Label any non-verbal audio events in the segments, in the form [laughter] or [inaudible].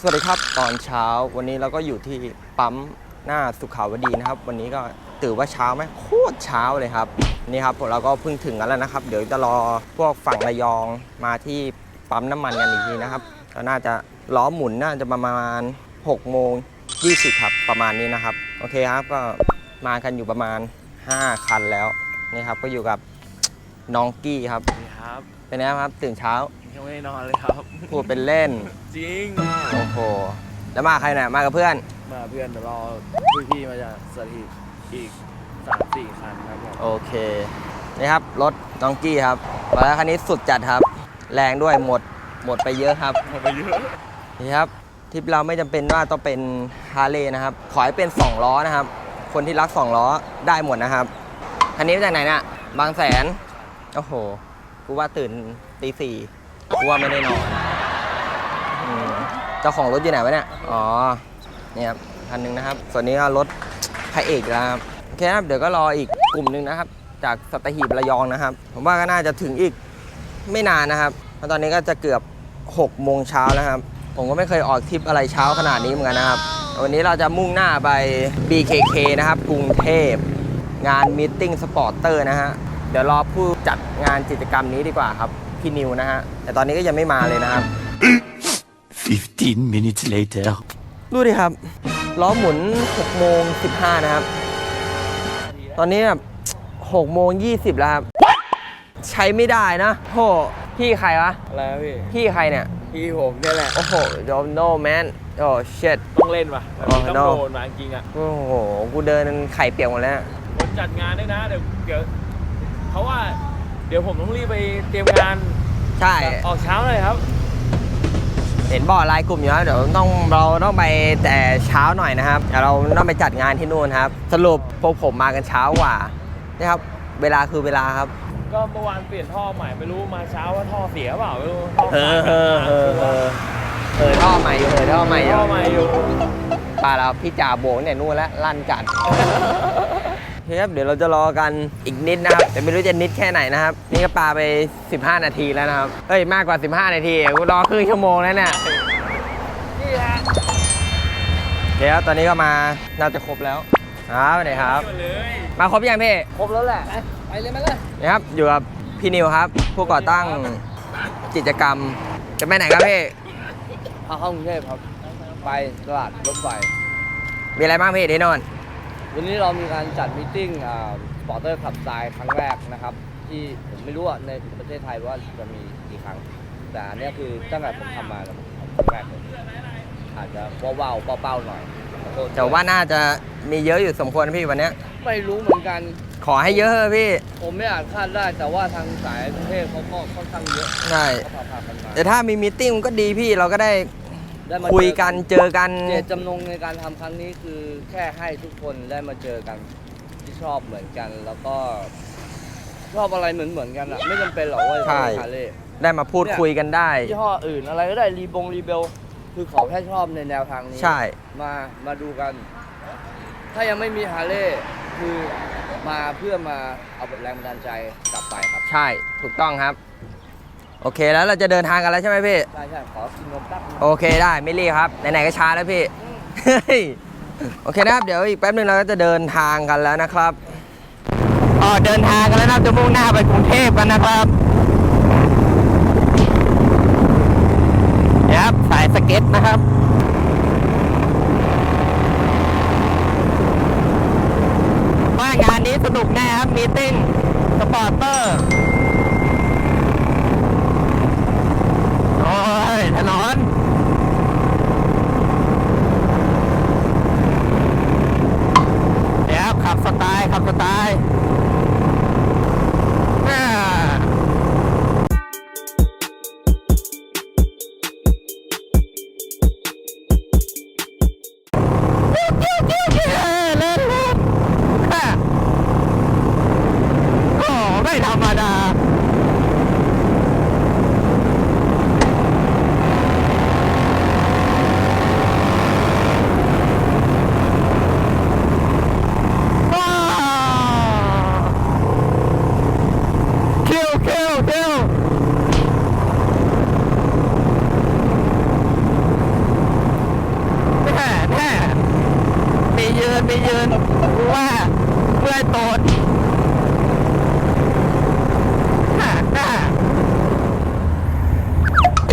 สวัสดีครับตอนเช้าวันนี้เราก็อยู่ที่ปั๊มหน้าสุขาวดีนะครับ วันนี้ก็ตื่นว่าเช้าไหมโคตรเช้าเลยครับนี่ครับเราก็เพิ่งถึงกันแล้วนะครับ เดี๋ยวจะรอพวกฝั่งระยองมาที่ปั๊มน้ำมันกันอีกทีนะครับก็น่าจะล้อหมุนน่าจะประมาณ6โมง20ครับประมาณนี้นะครับ โอเคครับก็มากันอยู่ประมาณ 5 คันแล้วนี่ครับก็อยู่กับน้องกี้ครับสวัสดีครับเป็นไงครับตื่นเช้า ยังไม่ได้นอนเลยครับ พูดเป็นเล่น จริง โอ้โห แล้วมาใครเนี่ยมากับเพื่อน มาเพื่อนเดี๋ยวรอพี่ๆมาจากสถิตอีกสามสี่คันครับผมโอเค นี่ครับ รถน้องกี้ครับมาแล้วคันนี้สุดจัดครับ แรงด้วยหมด หมดไปเยอะครับ หมดไปเยอะ นี่ครับทริปเราไม่จำเป็นว่าต้องเป็นฮาร์เลย์นะครับ ขอให้เป็น 2 ล้อนะครับ คนที่รัก 2 ล้อได้หมดนะครับ คันนี้มาจากไหนเนี่ยบางแสน โอ้โห กูว่าตื่นตีสี่ กูว่าไม่ได้นอนอืมเจ้าของรถอยู่ไหนวะเนี่ย อ๋อ นี่ครับคันหนึ่งนะครับ ส่วนนี้ก็รถพระเอกแล้วครับโอเคครับ เดี๋ยวก็รออีกกลุ่มหนึ่งนะครับ จากสัตหีบระยองนะครับ ผมว่าก็น่าจะถึงอีกไม่นานนะครับเพราะตอนนี้ก็จะเกือบ6โมงเช้าแล้วครับ ผมก็ไม่เคยออกทริปอะไรเช้าขนาดนี้เหมือนกันนะครับ วันนี้เราจะมุ่งหน้าไป BKK นะครับ กรุงเทพ งานม e ติ้งสปอร์เตอร์นะฮะ เดี๋ยวรอผู้จัดงานกิจกรรมนี้ดีกว่าครับ พี่นิวนะฮะ แต่ตอนนี้ก็ยังไม่มาเลยนะครับ 15 minutes later. ดูดิครับ ล้อหมุน6โมง15 นะครับ ตอนนี้แบบ6โมง20 แล้วครับ ใช้ไม่ได้นะโหพี่ใครวะ อะไรนะพี่ พี่ใครเนี่ย พี่ผมเนี่ยแหละ โอ้โห no man โอ้ shit ต้องเล่นว่ะแบบนี้อ๋อต้อง no โดนมาจริงๆอะโอ้โห กูเดินไข่เปียกหมดแล้วคนจัดงานด้วยนะ เดี๋ยวเดี๋ยวเขาว่า เดี๋ยวผมต้องรีบไปเตรียมงานใช่ ออกเช้าเลยครับ เห็นบอกไลน์กลุ่มอยู่แล้วเดี๋ยวต้องเราต้องไปแต่เช้าหน่อยนะครับเดี๋ยวเราต้องไปจัดงานที่นู่นครับ สรุปพวกผมมากันเช้ากว่านี่ครับ เวลาคือเวลาครับ ก็เมื่อวานเปลี่ยนท่อใหม่ไม่รู้มาเช้าว่าท่อเสียเปล่าไม่รู้ท่อเออเออเออเออเออท่อใหม่อยู่เออท่อใหม่อยู่ท่อใหม่อยู่ปลาแล้วพี่จ่าโบกเนี่ยนู่นแล้วลั่นจัดโอ เคครับเดี๋ยวเราจะรอกันอีกนิดนะครับแต่ไม่รู้จะนิดแค่ไหนนะครับ นี่ก็ปลาไป 15 นาทีแล้วนะครับเอ้ยมากกว่า 15 นาทีกูรอครึ่งชั่วโมงแล้วเนี่ยนี่ฮะเดี๋ยวตอนนี้ก็มาน่าจะครบแล้วครับสวัสดีครับมาเลยมาครบยังพี่ครบแล้วแหละไปเลยมาเลยนี่ครับอยู่กับพี่นิวครับ ผู้ก่อตั้งกิจกรรม จะไปไหนครับพี่เข้าเข้ากรุงเทพครับไปตลาดรถไฟมีอะไรบ้างพี่ที่โนน วันนี้เรามีการจัดมตติ팅สปอร์เตอร์ขับทรายครั้งแรกนะครับ ที่ผมไม่รู้ว่าในประเทศไทยว่าจะมีกี่ครั้ง แต่อันเนี้ยคือตั้งแต่ผมทำมาแล้วผมทำครั้งแรกเลยอาจจะว้าวๆเป้าๆหน่อยขอโทษแต่ว่าน่าจะมีเยอะอยู่สมควรนะพี่วันเนี้ย ไม่รู้เหมือนกัน ขอให้เยอะเถอะพี่ ผมไม่อาจคาดได้ แต่ว่าทางสายกรุงเทพเขาก็ค่อนข้างเยอะใช่ เขาพาพากันมา แต่ถ้ามีมีตติ้งก็ดีพี่เราก็ได้ ได้มาคุยเจอกันเจอกัน เจตจำนงในการทำครั้งนี้คือแค่ให้ทุกคนได้มาเจอกันที่ชอบเหมือนกัน แล้วก็ชอบอะไรเหมือนเหมือนๆกันอะไม่จำเป็นหรอกว่าจะใช่เป็นฮาร์เลย์ ได้มาพูดคุยกันได้ ยี่ห้ออื่นอะไรก็ได้รีบงรีเบลคือขอแค่ชอบในแนวทางนี้ ใช่ มามาดูกัน ถ้ายังไม่มีฮาร์เลย์คือมาเพื่อมาเอาแรงบันดาลใจกลับไปครับ ใช่ ถูกต้องครับ โอเคแล้วเราจะเดินทางกันแล้วใช่ไหมพี่ ใช่ใช่ขอกินนมแป๊บนึงโอเคได้ไม่รีบครับ ไหนๆก็ช้าแล้วพี่เฮ้ยโอเคนะครับ เดี๋ยวอีกแป๊บนึงเราก็จะเดินทางกันแล้วนะครับอ๋อเดินทางกันแล้วนะครับจะมุ่งหน้าไปกรุงเทพกันนะครับเนี่ยครับสายสเก็ตนะครับ ว่างานนี้สนุกแน่ครับมีติ้งสปอร์เตอร์ โอ้ยถนนเดี๋ยวขับสไตล์ ขั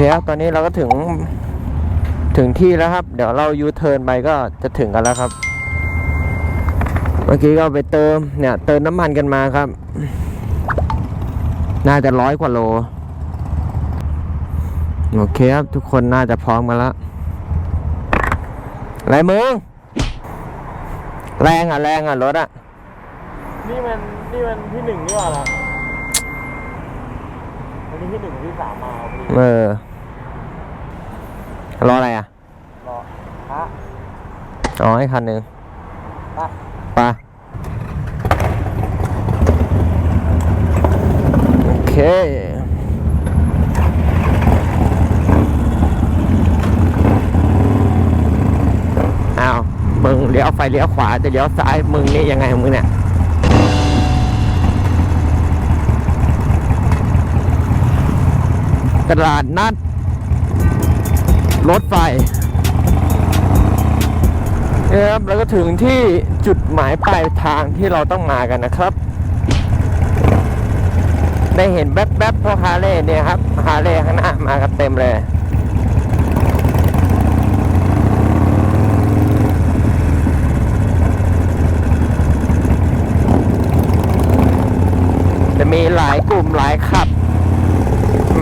คครับตอนนี้เราก็ถึงถึงที่แล้วครับ เดี๋ยวเรายูเทิร์นไปก็จะถึงกันแล้วครับ เมื่อกี้ก็ไปเติมเนี่ย เติมน้ำมันกันมาครับ น่าจะร้อยกว่าโล โอเคครับ ทุกคนน่าจะพร้อมกันแล้วอะไรมึง แรงอะ แรงอะ รถอะ นี่มันนี่มันที่หนึ่งนี่หว่าล่ะวันนี้ที่หนึ่งที่สามมาพอดีเออ รออะไรอะ รอฮะอ๋อให้คันหนึ่งไปไปโอเคอ้าวมึงเลี้ยวไฟเลี้ยวขวาจะเลี้ยวซ้ายมึงนี่ยังไงของมึงเนี่ยตลาดนัด รถไฟนี่ยครับแล้วก็ถึงที่จุดหมายปลายทางที่เราต้องมากันนะครับ ได้เห็นแป๊บๆพวกฮาเลย์เนี่ยครับฮาเลย์ข้างหน้ามากันเต็มเลยจะมีหลายกลุ่มหลายขับ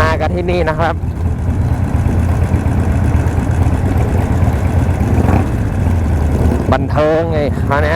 มากันที่นี่นะครับ บันเทิงไงคราวเนี้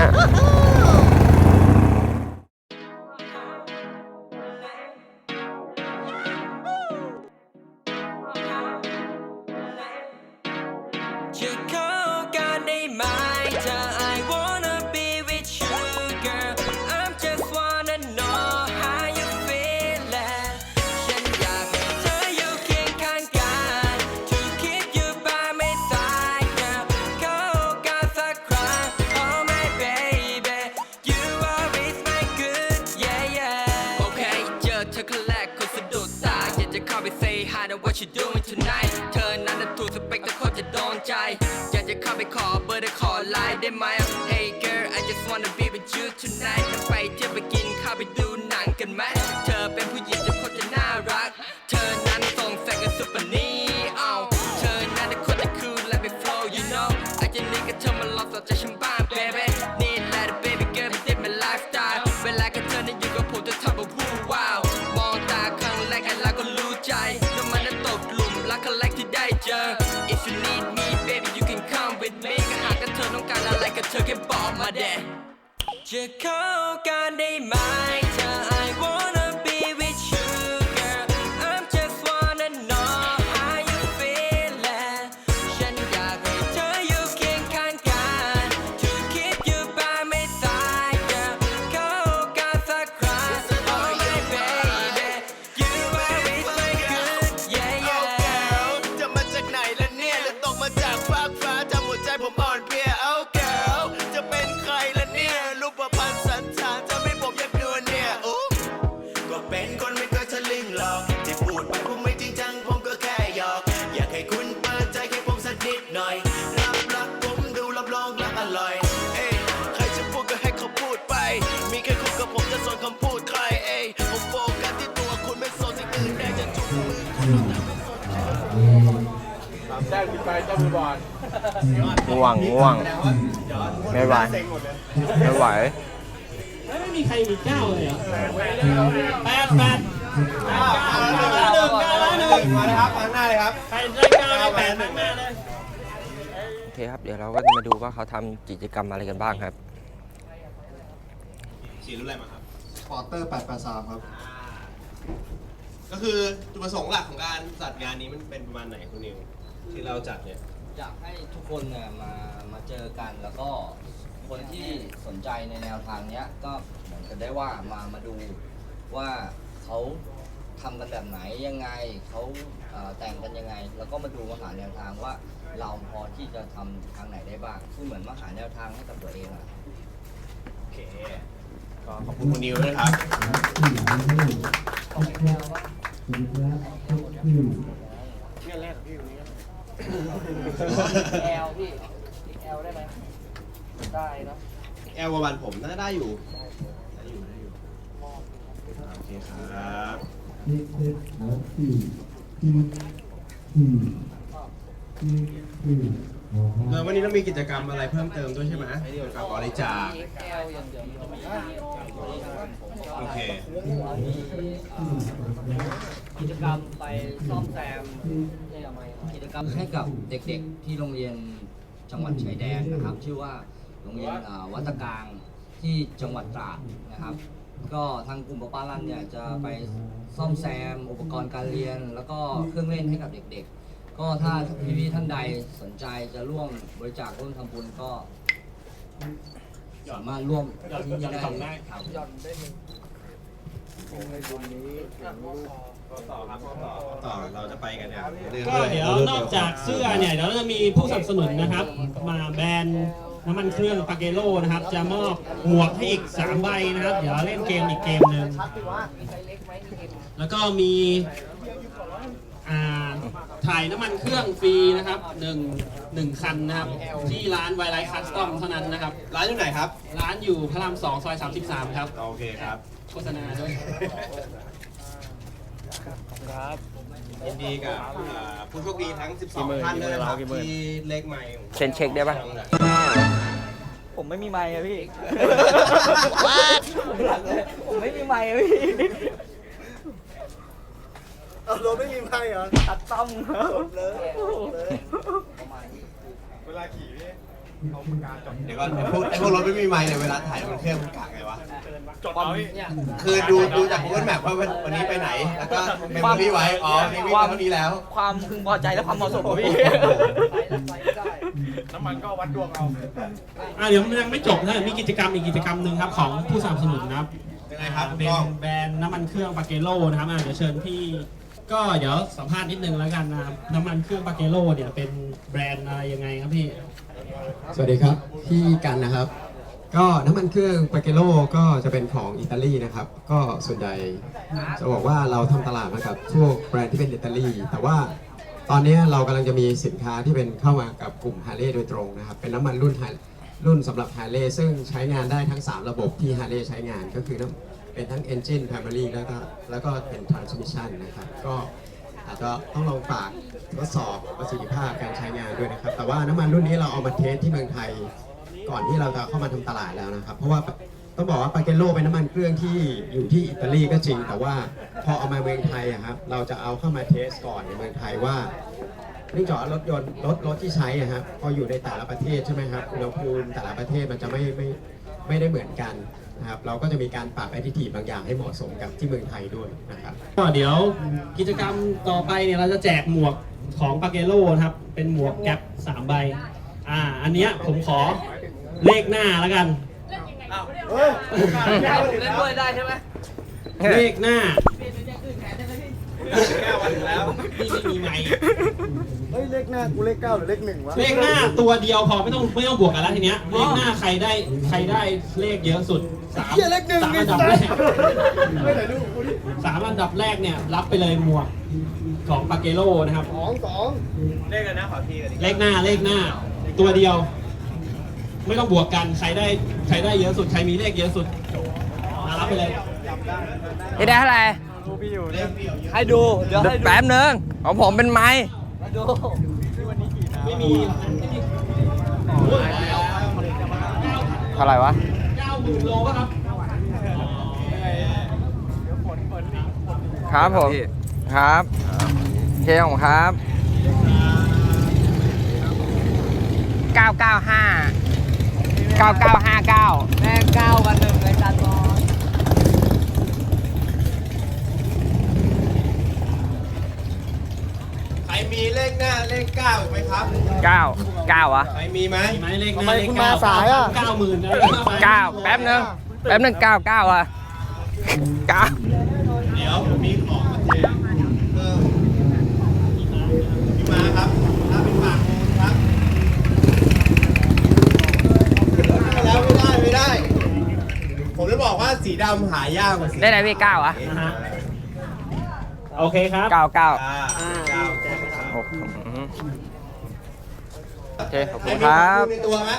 เธอแค่บอกมาเด้จะเข้ากันได้ไหม ง่วงง่วง ไม่ไหว ไม่ไหว ไม่มีใครมีเจ้าเลยเหรอแปดแปดเก้าหนึ่งเก้าหนึ่งมาเลยครับข้างหน้าเลยครับใครได้เก้าได้แปดข้างหน้าเลยโอเคครับ เดี๋ยวเราก็จะมาดูว่าเขาทำกิจกรรมอะไรกันบ้างครับสีรุ่นอะไรมาครับพอร์เตอร์883ครับ ก็คือจุดประสงค์หลักของการจัดงานนี้มันเป็นประมาณไหนคุณนิวที่เราจัดเนี่ย อยากให้ทุกคนเนี่ยมามาเจอกันแล้วก็คนที่สนใจในแนวทางเนี้ยก็เหมือนกันได้ว่ามามาดูว่าเขาทำกันแบบไหนยังไงเขาเอ่อแต่งกันยังไง แล้วก็มาดูมาหาแนวทางว่าเราพอที่จะทำทางไหนได้บ้างคือเหมือนมาหาแนวทางให้กับตัวเองอะ โอเคก็ขอบคุณคุณนิวด้วยนะครับ แอลพี่แอลได้ไหมได้เนอะแอลประมาณผมน่าจะได้อยู่ได้อยู่ได้อยู่โอเคครับเออวันนี้เรามีกิจกรรมอะไรเพิ่มเติมด้วยใช่ไหมเกี่ยวกับบริจาคแก้วอย่างเดียวโอเค กิจกรรมไปซ่อมแซมกิจกรรมให้กับเด็กๆที่โรงเรียนจังหวัดชายแดนนะครับ ชื่อว่าโรงเรียนอ่าวัดตะกลางที่จังหวัดตราดนะครับ ก็ทางกลุ่มปะป้าลั่นเนี่ยจะไปซ่อมแซมอุปกรณ์การเรียน แล้วก็เครื่องเล่นให้กับเด็กๆ ก็ถ้าพี่ๆท่านใดสนใจจะร่วมบริจาคร่วมทำบุญก็สามารถร่วมที่นี่ได้ครับ ต่อเราจะไปกันเนี่ยรื่องก็เดี๋ยวนอกจากเสื้อเนี่ยเดี๋ยวเราจะมีผู้สนับสนุนนะครับ มาแบรนด์น้ำมันเครื่องปาเกโลนะครับ จะมอบหมวกให้อีก3ใบนะครับ เดี๋ยวเล่นเกมอีกเกมหนึ่งแล้วก็มีอ่าถ่ายน้ำมันเครื่องฟรีนะครับหนึ่งหนึ่งคันนะครับ ที่ร้านไวไลคัสตอมเท่านั้นนะครับ ร้านอยู่ไหนครับ ร้านอยู่พระรามสองซอย33ครับ โอเคครับ โฆษณาด้วย ยินดีกับอ่าผู้โชคดีทั้ง 12 ท่านด้วยนะครับกี่หมื่น ที่เลขใหม่ของเซ็นเช็คได้ปะ ผมไม่มีไมค์อะพี่ผมไม่มีไมค์อะพี่เราไม่มีไพ่เหรอตัดต้อมครับเลยเดี๋ยวก่อนไอ้พวกไอ้พวกรถไม่มีไมค์เนี่ยเวลาถ่ายมันเครื่องมันกากไง วะความเนี่ยคือดูดูจาก Google Map ว่าวันวันนี้ไปไหน แล้วก็เมมโมรี่ไว้ อ๋อนี่วิ่งมาเท่านี้แล้ว ความพึงพอใจและความเหมาะสมของพี่ น้ำมันก็วัดดวงเอา อะเดี๋ยวมันยังไม่จบนะมีกิจกรรมอีกกิจกรรมหนึ่งครับของผู้สนับสนุนนะครับยังไงครับคุณเป็นก้อง แบรนด์น้ำมันเครื่องปาเกโลนะครับอะเดี๋ยวเชิญพี่ก็เดี๋ยวสัมภาษณ์นิดนึงแล้วกันนะครับน้ำมันเครื่องปาเกโลเนี่ยเป็นแบรนด์อะไรยังไงครับพี่สวัสดีครับพี่กันนะครับ ก็น้ำมันเครื่องปาเกโลก็จะเป็นของอิตาลีนะครับ ก็ส่วนใหญ่จะบอกว่าเราทำตลาดมากับพวกแบรนด์ที่เป็นอิตาลี แต่ว่าตอนนี้เรากำลังจะมีสินค้าที่เป็นเข้ามากับกลุ่มฮาร์เลย์โดยตรงนะครับ เป็นน้ำมันรุ่นรุ่นสำหรับฮาร์เลย์ซึ่งใช้งานได้ทั้ง 3 ระบบที่ฮาร์เลย์ใช้งานก็คือเป็นทั้ง Engine Primary แล้วก็แล้วก็เป็น Transmission นะครับ ก็อาจจะต้องลองฝากทดสอบประสิทธิภาพการใช้งานด้วยนะครับ แต่ว่าน้ำมันรุ่นนี้เราเอามาเทสที่เมืองไทย ก่อนที่เราจะเข้ามาทำตลาดแล้วนะครับ เพราะว่าต้องบอกว่าปาเกโลเป็นน้ำมันเครื่องที่อยู่ที่อิตาลีก็จริง แต่ว่าพอเอามาเมืองไทยอะครับเราจะเอาเข้ามาเทสก่อนในเมืองไทยว่าเนื่องจากว่ารถยนต์รถรถที่ใช้อะครับพออยู่ในแต่ละประเทศใช่ไหมครับอุณหภูมิแต่ละประเทศมันจะไม่ไม่ไม่ได้เหมือนกันนะครับเราก็จะมีการปรับแอดิทีฟบางอย่างให้เหมาะสมกับที่เมืองไทยด้วยนะครับก็เดี๋ยวกิจกรรมต่อไปเนี่ยเราจะแจกหมวกของปาเกโลครับเป็นหมวกแก๊ปสามใบอ่าอันเนี้ยผมขอ เลขหน้าแล้วกันได้เล่นด้วยได้ใช่ไหมเลขหน้าแก้วมาถึงแล้วนี่ไม่มีไมค์เฮ้ยเลขหน้ากูเลขเก้าหรือเลขหนึ่งวะเลขหน้าตัวเดียวพอไม่ต้องไม่ต้องบวกกันแล้วทีเนี้ยเลขหน้าใครได้ใครได้เลขเยอะสุดสามเหี้ยเลขหนึ่งสามไอ้อันดับสัแรสกไม่ไหนดูกูดิสามอันดับแรกเนี่ยรับไปเลยหมวกของปาเกโลนะครับ สองสองเลขกันนะขอทีกันดิเลขหน้าเลขหน้า ตัวเดียว ไม่ต้องบวกกันใครได้ใครได้เยอะสุดใครมีเลขเยอะสุดมารับไปเลยพี่ได้เท่าไหร่ให้ดู เดี๋ยวให้ดูแป๊บนึงของผมเป็นไม้ให้ดูไม่มีไม่มีเท่าไหร่วะเก้าหมื่นโลป่ะครับครับผมครับเคของครับ 995 9959 แม่งเก้ากันหนึ่งในจันทร์บอลใครมีเลขหน้าเลขเก้าอีกไหมครับ 9 9วะใครมีไหมมีไหมเลขหทำน้าไมเลขคุณเก้ามาสายอะ เก้าหมื่น9 แป๊บนึง แป๊บนึง 99 อะ 9 เดี๋ยวผมมีของมาแจกเออพี่มาครับ ถ้าเป็นปากมูลครับไม่ได้แล้วไม่ได้ไม่ได้ ผมจะ บอกว่าสีดำหายากกว่าสีได้ไหนพี่9อะนะฮะ โอเคครับ99อ่าโเก้าอเคขอบใคคุรณมีครับในตัวไหม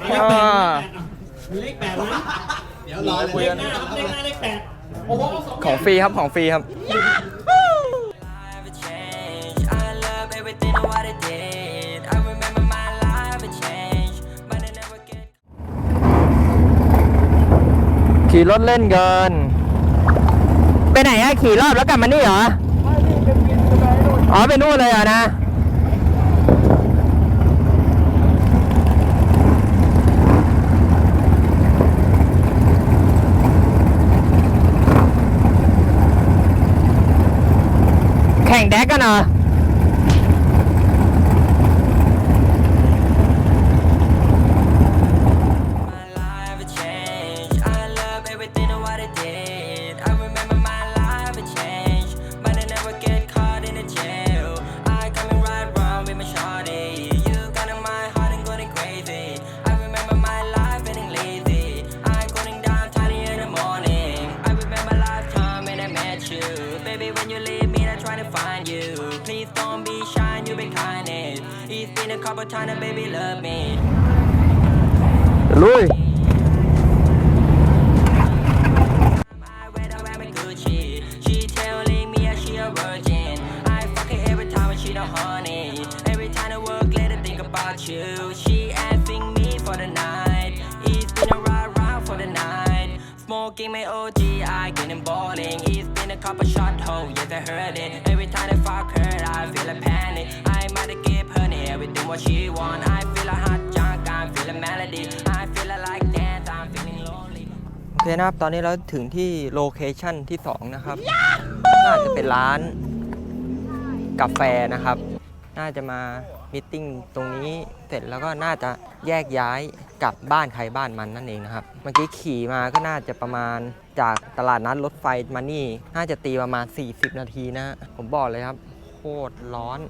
เลขแปดเลขแปดนะเดี๋ยวรอเลยเลขหน้าครับเลขหน้าเลขแปดโอ้โหเอาสองของฟรีครับของฟรีครับ ขี่รถเล่นเกินไปไหนอะขี่รอบแล้วกลับมานี่เหรออ๋อไปนู่นเลยเหรอนะแข่งแดกกันเหรอ virgin. I fuck her every time she the honey. Every time I work late, I think about you. She asking me for the night. It's been a ride round for the night. Smoking my OG, I getting balling. It's been a couple shot hole, yes I heard it. Every time I fuck her, I feel a panic. I might give her everything what she want. I feel a hot junk, I feel a melody. I feel like dance, เคนะครับตอนนี้เราถึงที่โลเคชั่นที่ 2 นะครับ น่าจะเป็นร้านกาแฟนะครับ น่าจะมามิทติ้งตรงนี้เสร็จแล้วก็น่าจะแยกย้ายกลับบ้านใครบ้านมันนั่นเองนะครับ เมื่อกี้ขี่มาก็น่าจะประมาณจากตลาดนัดรถไฟมานี่ น่าจะตีประมาณ 40 นาทีนะฮะผมบอกเลยครับ โคตรร้อน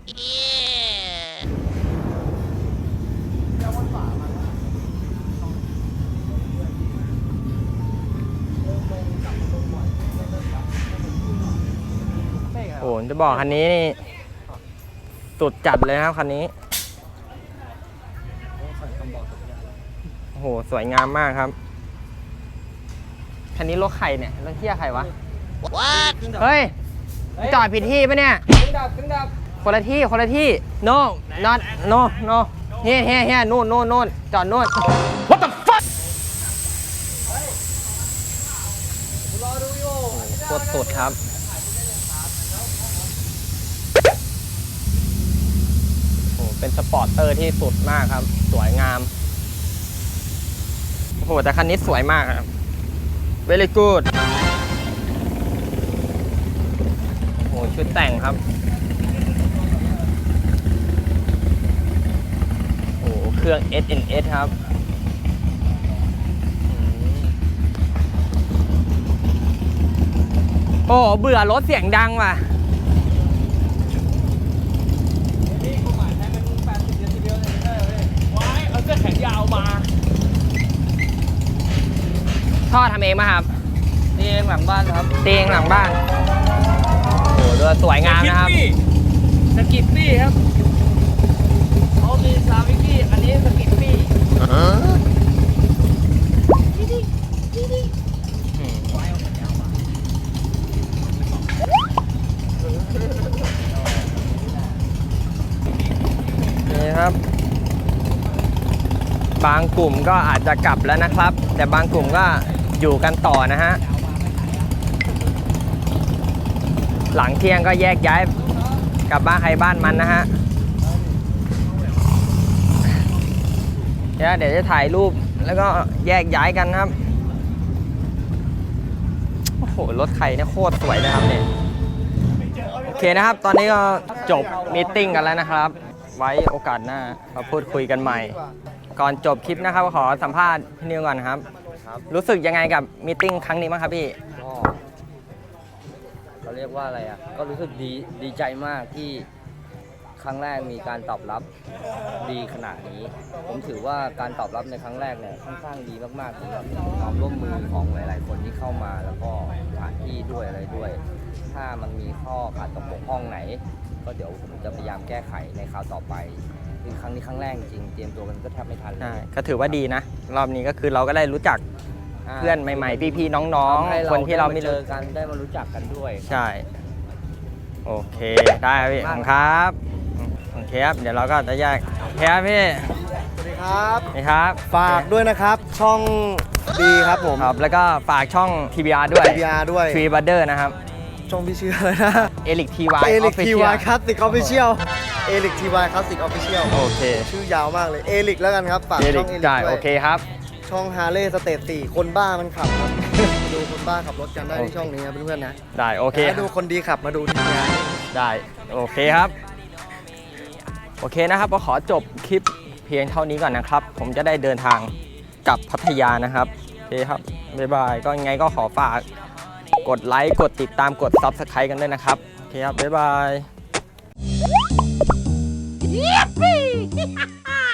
จะบอกคันนี้นี่สุดจัดเลยนะครับคันนี้โอ้โหสวยงามมากครับ คันนี้รถใครเนี่ยรถเที่ยใครวะเฮ้ยจอดผิดที่ปะเนี่ยคนละที่คนละที่ no not no no เฮียเฮียเฮียนู่นนู่นนู่นจอดนู่น What the fuck โคตรสุดครับ โอ้โหเป็น สปอร์ตเตอร์ที่สุดมากครับ สวยงาม โอ้โห แต่คันนี้สวยมากครับ very good โอ้โห ชุดแต่งครับ โอ้โห เครื่อง S N S ครับโอ้เบื่อรถเสียงดังว่ะ ว้ายเอาเสื้อแขน ยาวมาท่อทำเองป่ะครับนี่เองหลังบ้านครับเตียงหลังบ้านโอ้โหดูสวยงามนะครับสกิปปี้ครับเขามีซาวิกี้อันนี้สกิปปี้ นี่ครับ บางกลุ่มก็อาจจะกลับแล้วนะครับ แต่บางกลุ่มก็อยู่กันต่อนะฮะ หลังเที่ยงก็แยกย้ายกลับบ้านใครบ้านมันนะฮะเดี๋ยวเดี๋ยวจะถ่ายรูปแล้วก็แยกย้ายกันครับ โอ้โห รถใครเนี่ยโคตรสวยนะครับเนี่ยโอเคนะครับ ตอนนี้ก็จบมีตติ้งกันแล้วนะครับ ไว้โอกาสหน้ามาพูดคุยกันใหม่ ก่อนจบคลิปนะครับขอสัมภาษณ์พี่นิวก่อนนะครับรู้สึกยังไงกับมีตติ้งครั้งนี้บ้างครับพี่ ก็เขาเรียกว่าอะไรอะ ก็รู้สึกดีดีใจมากที่ครั้งแรกมีการตอบรับดีขนาดนี้ ผมถือว่าการตอบรับในครั้งแรกเนี่ยค่อนข้างดีมากๆสำหรับความร่วมมือของหลาย ๆ คนที่เข้ามาแล้วก็สถานที่ด้วยอะไรด้วย ถ้ามันมีข้อขาดตกบกพร่องไหน ก็เดี๋ยวผมจะพยายามแก้ไขในคราวต่อไป คือครั้งนี้ครั้งแรกจริงเตรียมตัวกันก็แทบไม่ทันเลใช่ยก็ถือว่าดีนะ รอบนี้ก็คือเราก็ได้รู้จักาเพื่อนใหม่ ๆ พี่ๆน้องทำให้ๆคนที่เราไม่ได้เจรู้อกันได้มารู้จักกันด้วย ใช่ โอเคได้ครับพี่ขอบคุณครับโอเคครับเดี๋ยวเราก็จะแยกโอเคครับพี่สวัสดีครับ นี่ครับฝากด้วยนะครับ ช่องดีครับผม ครับแล้วก็ฝากช่อง TBR ด้วย TBR ด้วย Tree Brother นะครับช่องพี่ชื่ออะไรนะเอลิกทีวายเอลิกทีวายคลาสสิกออฟฟิเชียล เอลิกทีวายคลาสสิกออฟฟิเชียลโอเค ชื่อยาวมากเลยเอลิกแล้วกันครับฝากเอลิช่กองเอลิกได้ด้โอวยเคครับ ช่องฮาร์เลย์สเตทสี่คนบ้ามันขับครับ ดูคนบ้าขับรถกันได้ที่ช่องนี้ครับเพื่อนๆนะได้โอเคถ้าดูคนดีขับมาดูทีมงาน ได้โอเคครับ โอเคนะครับก็ขอจบคลิปเพียงเท่านี้ก่อนนะครับ ผมจะได้เดินทางกลับพัทยานะครับโอเคครับบ๊ายบายก็ยังไงก็ขอฝากกดไลค์กดติดตามกด Subscribe กันด้วยนะครับ โอเคครับ บ๊ายบาย Yippee! [laughs]